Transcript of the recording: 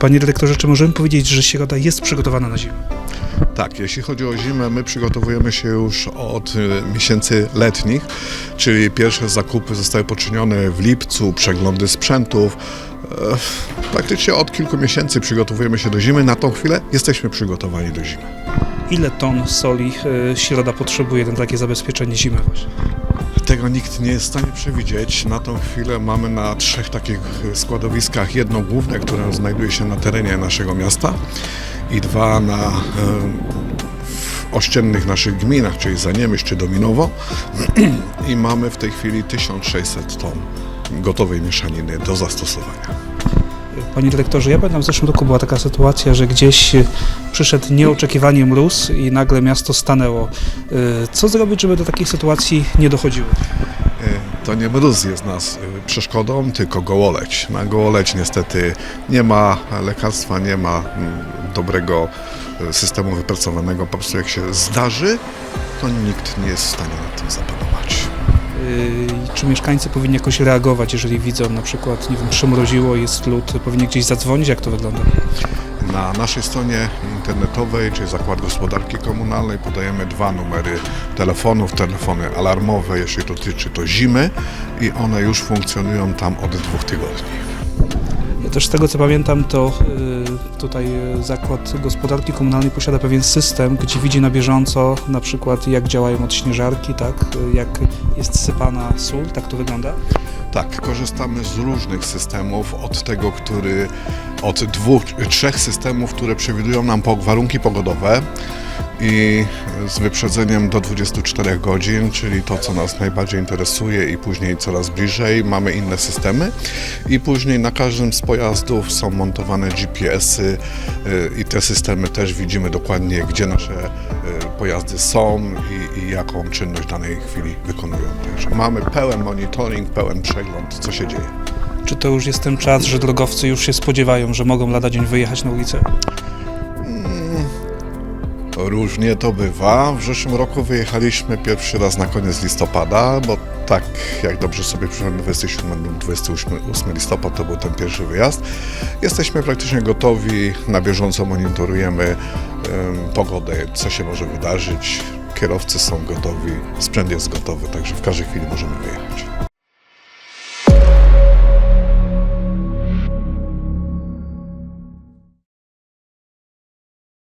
Panie dyrektorze, czy możemy powiedzieć, że Środa jest przygotowana na zimę? Tak, jeśli chodzi o zimę, my przygotowujemy się już od y, miesięcy letnich, czyli pierwsze zakupy zostały poczynione w lipcu, przeglądy sprzętów. E, Praktycznie od kilku miesięcy przygotowujemy się do zimy. Na tą chwilę jesteśmy przygotowani do zimy. Ile ton soli y, Środa potrzebuje na takie zabezpieczenie zimy? Tego nikt nie jest w stanie przewidzieć. Na tą chwilę mamy na trzech takich składowiskach jedno główne, które znajduje się na terenie naszego miasta i dwa na e, w ościennych naszych gminach, czyli Zaniemyśl czy Dominowo i mamy w tej chwili 1600 ton gotowej mieszaniny do zastosowania. Panie dyrektorze, ja pamiętam w zeszłym roku była taka sytuacja, że gdzieś y, przyszedł nieoczekiwanie mróz i nagle miasto stanęło. Y, Co zrobić, żeby do takich sytuacji nie dochodziło? E, To nie mróz jest nas e, przeszkodą, tylko gołoleć. Na gołoleć niestety nie ma lekarstwa, nie ma dobrego e, systemu wypracowanego. Po prostu jak się zdarzy, to nikt nie jest w stanie nad tym zapanować. Y, Czy mieszkańcy powinni jakoś reagować, jeżeli widzą na przykład, nie wiem, przymroziło, jest lód, powinni gdzieś zadzwonić, jak to wygląda? Na naszej stronie internetowej, czyli Zakład Gospodarki Komunalnej, podajemy dwa numery telefonów, telefony alarmowe, jeśli dotyczy to zimy i one już funkcjonują tam od dwóch tygodni. Też z tego co pamiętam, to y, tutaj y, Zakład Gospodarki Komunalnej posiada pewien system, gdzie widzi na bieżąco na przykład jak działają odśnieżarki, tak, jak jest sypana sól, tak to wygląda. Tak, korzystamy z różnych systemów, od tego, który, od dwóch, trzech systemów, które przewidują nam warunki pogodowe i z wyprzedzeniem do 24 godzin, czyli to, co nas najbardziej interesuje i później coraz bliżej, mamy inne systemy i później na każdym z pojazdów są montowane GPS-y y, i te systemy też widzimy dokładnie, gdzie nasze y, pojazdy są i, i jaką czynność w danej chwili wykonują. Także mamy pełen monitoring, pełen przegląd, co się dzieje. Czy to już jest ten czas, że drogowcy już się spodziewają, że mogą lada dzień wyjechać na ulicę? Różnie to bywa. W zeszłym roku wyjechaliśmy pierwszy raz na koniec listopada, bo tak jak dobrze sobie przypomnę, 27 lub 28 8 listopad to był ten pierwszy wyjazd. Jesteśmy praktycznie gotowi, na bieżąco monitorujemy em, pogodę, co się może wydarzyć. Kierowcy są gotowi, sprzęt jest gotowy, także w każdej chwili możemy wyjechać.